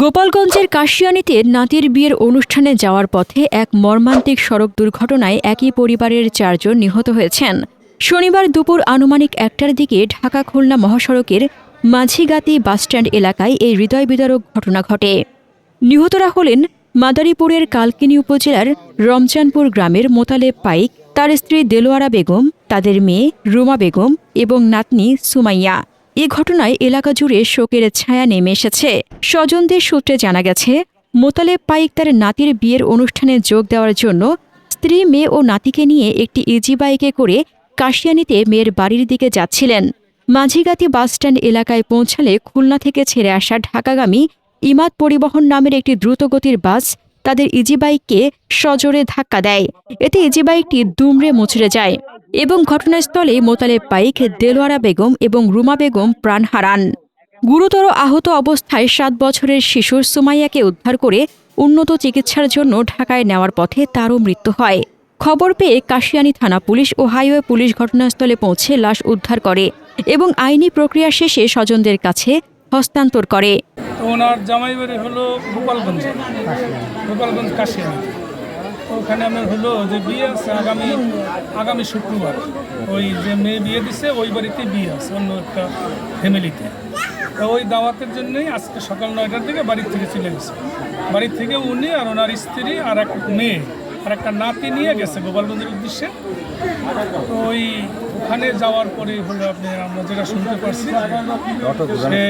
গোপালগঞ্জের কাশিয়ানিতে নাতির বিয়ের অনুষ্ঠানে যাওয়ার পথে এক মর্মান্তিক সড়ক দুর্ঘটনায় একই পরিবারের চারজন নিহত হয়েছেন। শনিবার দুপুর আনুমানিক একটার দিকে ঢাকা খুলনা মহাসড়কের মাঝিগাতি বাসস্ট্যান্ড এলাকায় এই হৃদয় বিদারক ঘটনা ঘটে। নিহতরা হলেন মাদারীপুরের কালকিনি উপজেলার রমজানপুর গ্রামের মোতালেব পাইক, তার স্ত্রী দেলোয়ারা বেগম, তাদের মেয়ে রুমা বেগম এবং নাতনি সুমাইয়া। এ ঘটনায় এলাকা জুড়ে শোকের ছায়া নেমে এসেছে। স্বজনদের সূত্রে জানা গেছে মোতালেব পাইক তার নাতির বিয়ের অনুষ্ঠানে যোগ দেওয়ার জন্য স্ত্রী, মেয়ে ও নাতিকে নিয়ে একটি ইজি বাইকে করে কাশিয়ানিতে মেয়ের বাড়ির দিকে যাচ্ছিলেন। মাঝিগাতি বাসস্ট্যান্ড এলাকায় পৌঁছালে খুলনা থেকে ছেড়ে আসা ঢাকাগামী ইমাদ পরিবহন নামের একটি দ্রুতগতির বাস তাদের ইজি বাইককে সজোরে ধাক্কা দেয়। এতে ইজি বাইকটি দুমড়ে মুচড়ে যায়। এবং ঘটনাস্থলে মোতালেব পাইক, দেলোয়ারা বেগম এবং রুমা বেগম প্রাণ হারান। গুরুতর আহত অবস্থায় সাত বছরের শিশু সুমাইয়াকে উদ্ধার করে উন্নত চিকিৎসার জন্য ঢাকায় নেওয়ার পথে তারও মৃত্যু হয়। খবর পেয়ে কাশিয়ানী থানা পুলিশ ও হাইওয়ে পুলিশ ঘটনাস্থলে পৌঁছে লাশ উদ্ধার করে এবং আইনি প্রক্রিয়া শেষে স্বজনদের কাছে হস্তান্তর করে। ওনার হলো গোপালগঞ্জ গোপালগঞ্জ ওখানে আমার হলো যে বিয়ে আছে আগামী আগামী শুক্রবার। ওই যে মেয়ে বিয়ে দিছে, ওই বাড়িতে বিয়ে আছে, অন্য একটা ফ্যামিলিতে। তো ওই দাওয়াতের জন্যই আজকে সকাল নয়টার দিকে বাড়ির থেকে চলে গেছে। বাড়ির থেকে উনি আর ওনার স্ত্রী আর এক মেয়ে। আর একটা নাতি নিয়ে গেছে গোপালগঞ্জের উদ্দেশ্যে। তো ওই ওখানে যাওয়ার পরে হলো আপনি আমরা যেটা শুনতে পারছি সে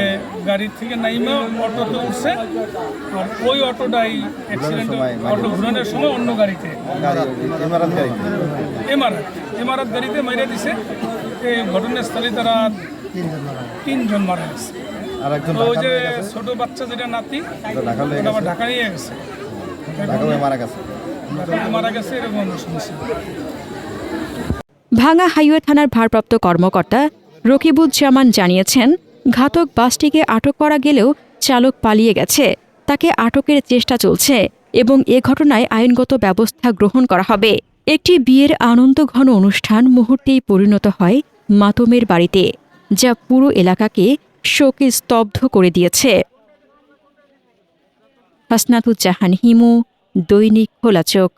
গাড়ির থেকে নাইমা অটোতে উঠছে আর ওই অটোটাই অ্যাক্সিডেন্ট অটো ঘুরানোর সময় অন্য গাড়িতে। এমারাত এমারাত গাড়িতে মাইরা দিছে। এই ঘটনাস্থলে তারা তিনজন মারা গেছে। ওই যে ছোট বাচ্চা যেটা নাতি ঢাকা নিয়ে গেছে। ঢাকা মারা গেছে। মারা গেছে এরকম শুনছি ভাঙা হাইওয়ে থানার ভারপ্রাপ্ত কর্মকর্তা রকিবুজ্জামান জানিয়েছেন ঘাতক বাসটিকে আটক করা গেলেও চালক পালিয়ে গেছে তাকে আটকের চেষ্টা চলছে এবং এ ঘটনায় আইনগত ব্যবস্থা গ্রহণ করা হবে। একটি বিয়ের আনন্দঘন অনুষ্ঠান মুহূর্তেই পরিণত হয় মাতমের বাড়িতে যা পুরো এলাকাকে শোকে স্তব্ধ করে দিয়েছে। হাসনাতুজ্জাহান হিমু দৈনিক খোলা চোখ